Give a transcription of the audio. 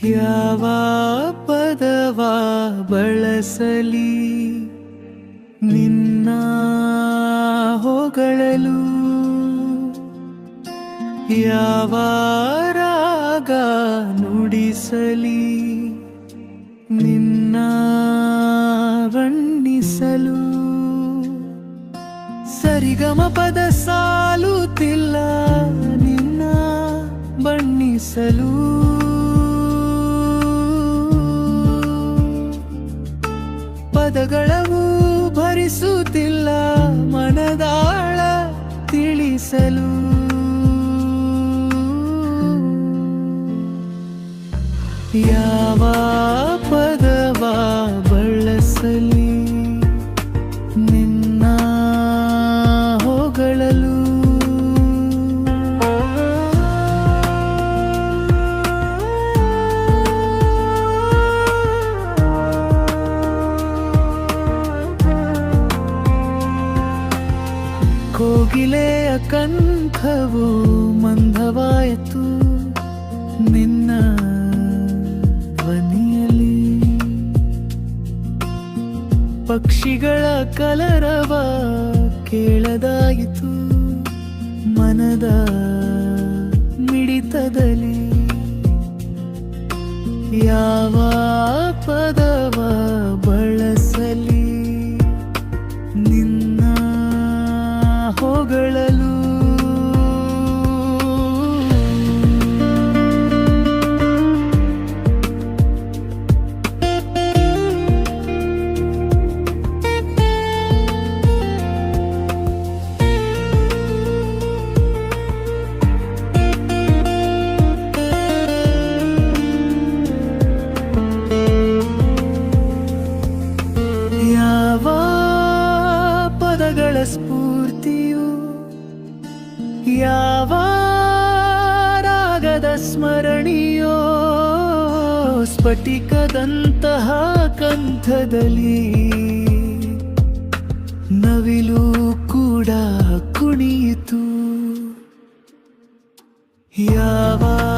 ಯಾವ ಪದವ ಬಳಸಲಿ? ನಿನ್ನ ಹೊಗಳಲು ಯಾವ ರಾಗ ನುಡಿಸಲಿ? ನಿನ್ನ ಬಣ್ಣಿಸಲು ಸರಿಗಮ ಪದ ಸಾಲುತ್ತಿಲ್ಲ. ನಿನ್ನ ಬಣ್ಣಿಸಲು ಪದಗಳವು ಭರಿಸುತ್ತಿಲ್ಲ ಮನದಾಳ ತಿಳಿಸಲು. ಯಾವ ಪದವ ಬಳಸಲಿ? ಕೋಗಿಲೆಯ ಕಂಠವು ಮಂದವಾಯಿತು ನಿನ್ನ ಧ್ವನಿಯಲ್ಲಿ. ಪಕ್ಷಿಗಳ ಕಲರವ ಕೇಳದಾಯಿತು ಮನದ ಮಿಡಿತದಲ್ಲಿ. ಯಾವ ಪದವ ಬಳಸಲಿ ನಿನ್ನ ಸ್ಫೂರ್ತಿಯು ಯಾವ ರಾಗದ ಸ್ಮರಣಿಯೋ ಸ್ಫಟಿಕದಂತಹ ಕಂಠದಲ್ಲಿ ನವಿಲು ಕೂಡ ಕುಣಿಯಿತು. ಯಾವ